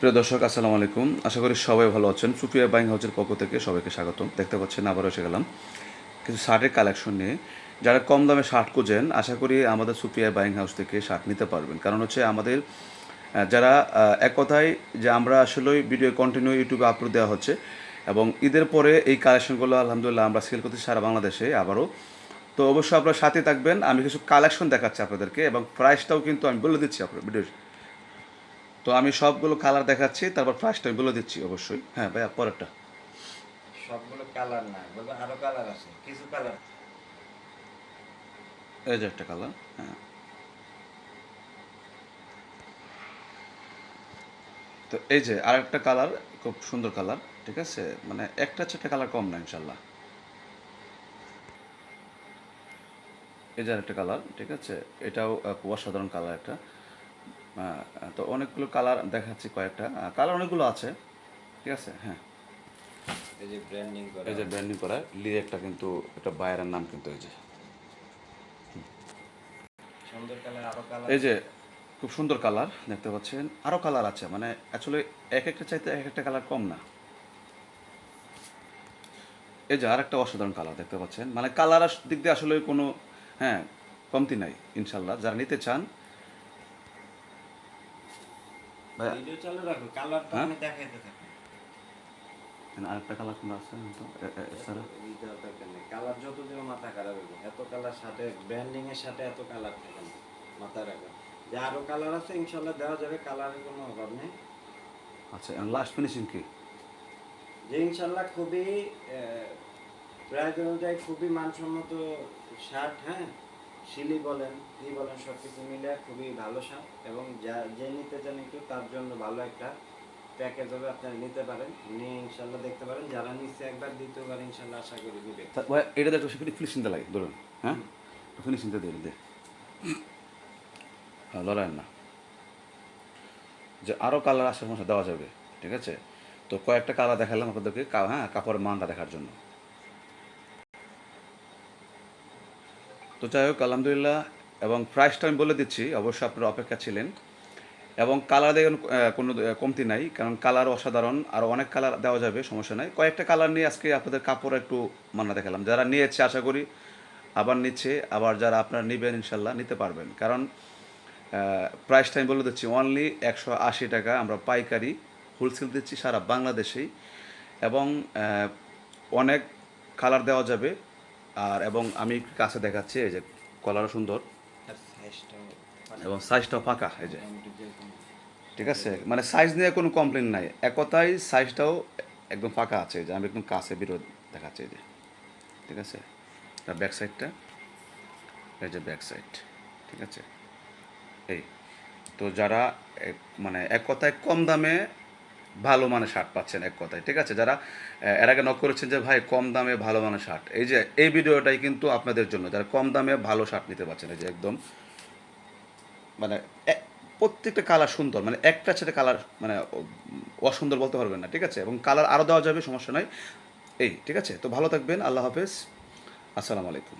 প্রিয় দর্শক, আসসালামু আলাইকুম। আশা করি সবাই ভালো আছেন। সুফিয়া বাইং হাউসের পক্ষ থেকে সবাইকে স্বাগতম। দেখতে পাচ্ছেন, আবারও এসে গেলাম। কিছু শার্টের কালেকশন নিয়ে। যারা কম দামে শার্ট খুঁজেন, আশা করি আমাদের সুফিয়া বাইং হাউস থেকে শার্ট নিতে পারবেন। কারণ হচ্ছে আমাদের যারা এক কথায় যে আমরা আসলে ভিডিও কন্টিনিউ ইউটিউবে আপলোড দেওয়া হচ্ছে এবং ঈদের পরে এই কালেকশনগুলো আলহামদুলিল্লাহ আমরা সেল করতে সারা বাংলাদেশে আবারও। তো অবশ্যই আপনারা সাথে থাকবেন। আমি কিছু কালেকশন দেখাচ্ছি আপনাদেরকে এবং প্রাইসটাও কিন্তু আমি বলে দিচ্ছি আপনার ভিডিও তো আমি সবগুলো কালার দেখাচ্ছি তারপর প্রাইসটা বলে দিচ্ছি অবশ্যই। হ্যাঁ ভাইয়া পরেরটা। সবগুলো কালার না বলব আরও কালার আছে কিছু কালার এই যে একটা কালার হ্যাঁ। তো এই যে আরেকটা কালার খুব সুন্দর কালার ঠিক আছে? মানে একটা চারটা কালার কম না ইনশাল্লাহ। এই যে আরেকটা কালার ঠিক আছে? এটাও খুব অসাধারণ কালার একটা। তো অনেকগুলো কালার দেখাচ্ছি কয়েকটা। কালার অনেকগুলো আছে। ঠিক আছে? হ্যাঁ। এই যে ব্র্যান্ডিং করা। এই যে ব্র্যান্ডিং করা লি একটা কিন্তু একটা বায়ারের নাম কিন্তু এই যে। সুন্দর কালার আরও কালার এই যে খুব সুন্দর কালার দেখতে পাচ্ছেন। আরও কালার আছে মানে অ্যাকচুয়ালি এক একটা চাইতে এক একটা কালার কম না। এই যে আর একটা অসাধারণ কালার দেখতে পাচ্ছেন। মানে কালার দিক দিয়ে আসলে কোনো হ্যাঁ কমতি নাই ইনশাল্লাহ। যারা নিতে চান ভিডিও চালু রাখো কালারটা হ্যাঁ? আমি দেখাইতে থাকি। আরেকটা কালার কোনটা আছে তো এ- এ- এছাড়া কালার যত দিন মাথা খারাপ হবে এত কালার সাথে ব্র্যান্ডিং এর সাথে এত কালার থাকে না মাথা রাখো। যে আরও কালার আছে দেওয়া যাবে কালারের কোনো অভাব নেই। আচ্ছা লাস্ট ফিনিশিং কি? যে ইনশাল্লাহ খুবই প্রাইস অনুযায়ী খুবই মানসম্মত শার্ট হ্যাঁ? শিলি বলেন ই বলেন সব কিছু মিলে খুবই ভালো শার্ট এবং যা যে নিতে চান একটু তার জন্য ভালো একটা প্যাকেজ হবে আপনারা নিতে পারেন। নিয়ে ইনশাল্লাহ দেখতে পারেন যারা নিচ্ছে একবার দ্বিতীয়বার ইনশাল্লাহ আশা করি নিবে তা- ভাইয়া, এটাতে একটু চিন্তা লাগে ধরুন হ্যাঁ? ফিনিশিংটা দিয়ে দে। হ্যাঁ না। যে আরও কালার আসার মধ্যে দেওয়া যাবে ঠিক আছে? তো কয়েকটা কালার দেখালাম আপনাদেরকে কা- হ্যাঁ কাপড়ের মানটা দেখার জন্য। তো যাই হোক, আলহামদুলিল্লাহ, এবং প্রাইসটা আমি বলে দিচ্ছি অবশ্যই আপনারা অপেক্ষা ছিলেন। এবং কালার দেখুন কোনো কমতি নাই, কারণ কালার অসাধারণ, আর অনেক কালার দেওয়া যাবে, সমস্যা নাই। কয়েকটা কালার নিয়ে আজকে আপনাদের কাপড় একটু মান্না দেখালাম। যারা নিয়েছে, আশা করি আবার নিচ্ছে, আবার যারা আপনারা নেবেন ইনশাল্লাহ নিতে পারবেন। কারণ প্রাইসটা আমি বলে দিচ্ছি অনলি একশো আশি টাকা আমরা পাইকারি হোলসেল দিচ্ছি সারা বাংলাদেশেই। এবং অনেক কালার দেওয়া যাবে আর এবং আমি কাছে দেখাচ্ছি এই যে কলারও সুন্দর। এবং সাইজটাও ফাঁকা এই যে। ঠিক আছে? মানে সাইজ নিয়ে কোনো কমপ্লেন নাই। এক কথায় সাইজটাও একদম ফাঁকা আছে যে। আমি একদম কাছে বিরোধ দেখাচ্ছি এই যে। ঠিক আছে? তার ব্যাক সাইডটা এই যে ব্যাক সাইড ঠিক আছে? এই। তো যারা মানে এক কথায় কম দামে ভালো মানের শার্ট পাচ্ছেন এক কথায়, ঠিক আছে? যারা এর আগে নক করেছেন যে, ভাই, কম দামে ভালো মানের শার্ট এই যে, এই ভিডিওটাই কিন্তু আপনাদের জন্য, যারা কম দামে ভালো শার্ট নিতে পারছেন, এই যে একদম মানে প্রত্যেকটা কালার সুন্দর মানে একটা ছেলে কালার মানে অসুন্দর বলতে পারবেন না, ঠিক আছে? এবং কালার আরও দেওয়া যাবে, সমস্যা নয় এই, ঠিক আছে? তো ভালো থাকবেন, আল্লাহ হাফেজ। আসসালামু আলাইকুম।